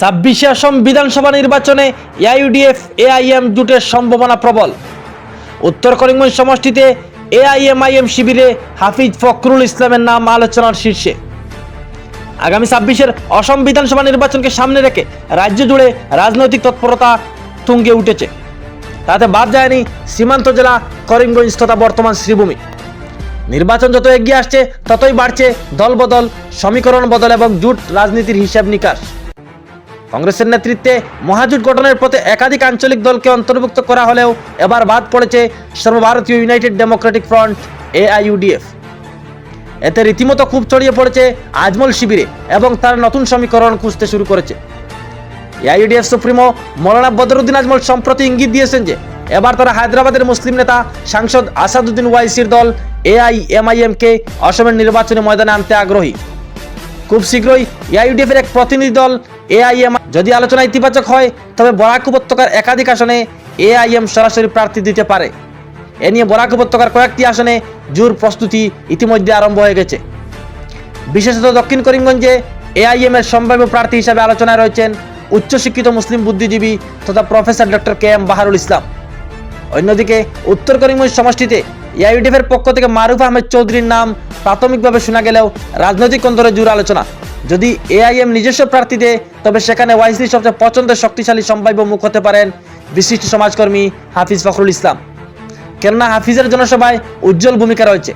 ছাব্বিশে অসম বিধানসভা নির্বাচনে এআইউডিএফ এআইএম জোটের সম্ভাবনা প্রবল। উত্তর করিমগঞ্জ সমষ্টিতে এআইএমআইএম শিবিরে হাফিজ ফখরুল ইসলামের নাম আলোচনার শীর্ষে। আগামী ছাব্বিশের অসম বিধানসভা নির্বাচনকে সামনে রেখে রাজ্য জুড়ে রাজনৈতিক তৎপরতা তুঙ্গে উঠেছে। তাতে বাদ যায়নি সীমান্ত জেলা করিমগঞ্জ তথা বর্তমান শ্রীভূমি। নির্বাচন যত এগিয়ে আসছে, ততই বাড়ছে দলবদল, সমীকরণ বদল এবং জুট রাজনীতির হিসাব নিকাশ। কংগ্রেসের নেতৃত্বে মহাজোট গঠনের পথে একাধিক আঞ্চলিক দলকে অন্তর্ভুক্ত করা হলেও এবার বাদ পড়েছে সর্বভারতীয় ইউনাইটেড ডেমোক্রেটিক ফ্রন্ট, এআইইউডিএফ। এতে রীতিমতো খুব ছড়িয়ে পড়েছে আজমল শিবিরে এবং তার নতুন সমীকরণ খুঁজতে শুরু করেছে। এআইইউডিএফ সুপ্রিমো মৌলানা বদরুদ্দিন আজমল সম্প্রতি ইঙ্গিত দিয়েছেন যে, এবার তারা হায়দ্রাবাদের মুসলিম নেতা সাংসদ আসাদুদ্দিন ওয়াইসির দল এআইএমআইএমকে অসমের নির্বাচনী ময়দানে আনতে আগ্রহী। খুব শীঘ্রই এআইইউডিএফ এর এক প্রতিনিধি দল এআইএম যদি আলোচনা ইতিবাচক হয়, তবে বরাক উপত্যকার একাধিক আসনে এআইএম সরাসরি প্রার্থী দিতে পারে। এ নিয়ে বরাক উপত্যকার কয়েকটি আসনে জোর প্রস্তুতি ইতিমধ্যে আরম্ভ হয়ে গেছে। বিশেষত দক্ষিণ করিমগঞ্জে এআইএম এর সম্ভাব্য প্রার্থী হিসাবে আলোচনায় রয়েছেন উচ্চশিক্ষিত মুসলিম বুদ্ধিজীবী তথা professor doctor K M Baharul Islam. অন্যদিকে উত্তর করিমগঞ্জ সমষ্টিতে এআইডিএফ এর পক্ষ থেকে মারুফ আহমেদ চৌধুরীর নাম প্রাথমিকভাবে শোনা গেলেও রাজনৈতিক অন্তরে জোর আলোচনা। যদি এআইএম নিজস্ব প্রার্থী দেয়, তবে সেখানে ওয়াইসি সবচেয়ে পছন্দের শক্তিশালী সম্ভাব্য মুখ হতে পারেন বিশিষ্ট সমাজকর্মী হাফিজ ফখরুল ইসলাম। কেননা হাফিজের জনসভায় উজ্জ্বল ভূমিকা রয়েছে।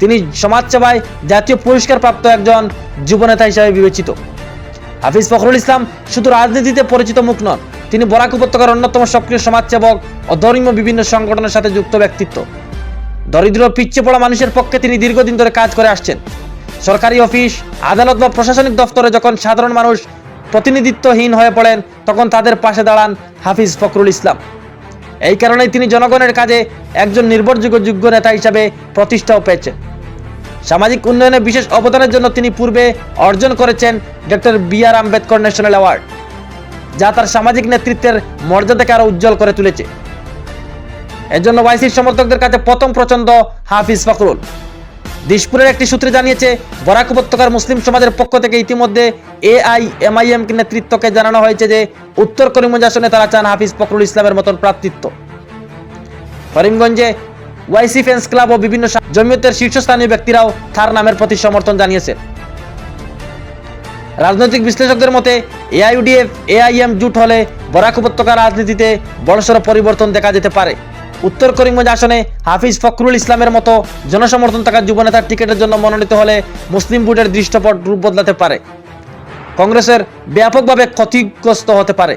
তিনি সমাজসেবায় জাতীয় পুরস্কার প্রাপ্ত একজন যুবনেতা হিসেবে বিবেচিত। হাফিজ ফখরুল ইসলাম শুধু রাজনীতিতে পরিচিত মুখ নন, তিনি বরাক উপত্যকার অন্যতম সক্রিয় সমাজসেবক ও ধর্মীয় বিভিন্ন সংগঠনের সাথে যুক্ত ব্যক্তিত্ব। দরিদ্র পিছিয়ে পড়া মানুষের পক্ষে তিনি দীর্ঘদিন ধরে কাজ করে আসছেন। সরকারি অফিস, আদালত বা প্রশাসনিক দফতরে যখন সাধারণ মানুষ প্রতিনিধিত্বহীন হয়ে পড়েন, তখন তাদের পাশে দাঁড়ান হাফিজ ফখরুল ইসলাম। এই কারণেই তিনি জনগণের কাজে একজন নির্ভরযোগ্য যোগ্য নেতা হিসাবে প্রতিষ্ঠাও পেয়েছেন। সামাজিক উন্নয়নে বিশেষ অবদানের জন্য তিনি পূর্বে অর্জন করেছেন doctor B R Ambedkar national award, যা তার সামাজিক নেতৃত্বের মর্যাদাকে আরও উজ্জ্বল করে তুলেছে। এজন্য ওয়াইসির সমর্থকদের কাছে প্রথম প্রচণ্ড হাফিজ ফখরুল। দিশপুরের একটি সূত্রে জানিয়েছে, বরাক উপত্যকার মুসলিম সমাজের পক্ষ থেকে ইতিমধ্যে এআই এআইএমআইএম নেতৃত্বকে জানানো হয়েছে যে, উত্তর করিমগঞ্জ আসনে তারা চান হাফিজ ফখরুল ইসলামের মতন প্রার্থিত্ব। করিমগঞ্জে ওয়াইসি ফেন্স ক্লাব ও বিভিন্ন জমিয়তের শীর্ষস্থানীয় ব্যক্তিরাও তার নামের প্রতি সমর্থন জানিয়েছেন রাজনৈতিক বিশ্লেষকদের মতে এআইইউডিএফ এআইএম জুট হলে বরাক উপত্যকার রাজনীতিতে বড়সড় পরিবর্তন দেখা যেতে পারে। উত্তর করিমগঞ্জ আসনে হাফিজ ফখরুল ইসলামের মতো জনসমর্থন থাকা যুবনেতার টিকিটের জন্য মনোনীত হলে মুসলিম বুটের দৃশ্যপট রূপ বদলাতে পারে। কংগ্রেসের ব্যাপকভাবে ক্ষতিগ্রস্ত হতে পারে।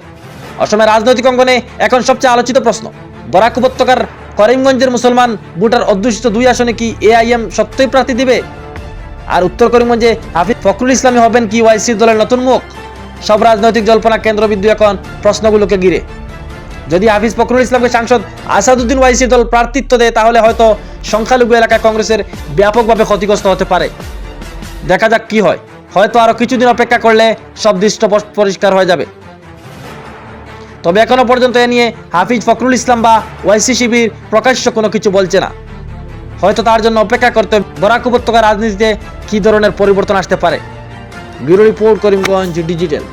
অসমের রাজনৈতিক অঙ্গনে এখন সবচেয়ে আলোচিত প্রশ্ন, বরাক উপত্যকার করিমগঞ্জের মুসলমান ভোটার অধ্যুষিত দুই আসনে কি এআইএম সত্যই প্রার্থী দিবে? আর উত্তর করিমগঞ্জে হাফিজ ফখরুল ইসলামী হবেন কি ওয়াইসি দলের নতুন মুখ? সব রাজনৈতিক জল্পনা কেন্দ্রবিন্দু এখন প্রশ্নগুলোকে ঘিরে। যদি হাফিজ ফখরুল ইসলামকে সাংসদ আসাদুদ্দিন ওয়াইসি দল প্রার্থিত্ব দেয়, তাহলে হয়তো সংখ্যালঘু এলাকায় কংগ্রেসের ব্যাপকভাবে ক্ষতিগ্রস্ত হতে পারে। দেখা যাক কি হয়। হয়তো আরও কিছুদিন অপেক্ষা করলে সব দৃষ্ট পরিষ্কার হয়ে যাবে। তবে এখনও পর্যন্ত এ নিয়ে হাফিজ ফখরুল ইসলাম বা ওয়াইসি শিবির প্রকাশ্য কোনো কিছু বলছে না। হয়তো তার জন্য অপেক্ষা করতে বরাক উপত্যকা রাজনীতিতে কী ধরনের পরিবর্তন আসতে পারে? Bureau report Karimganj digital.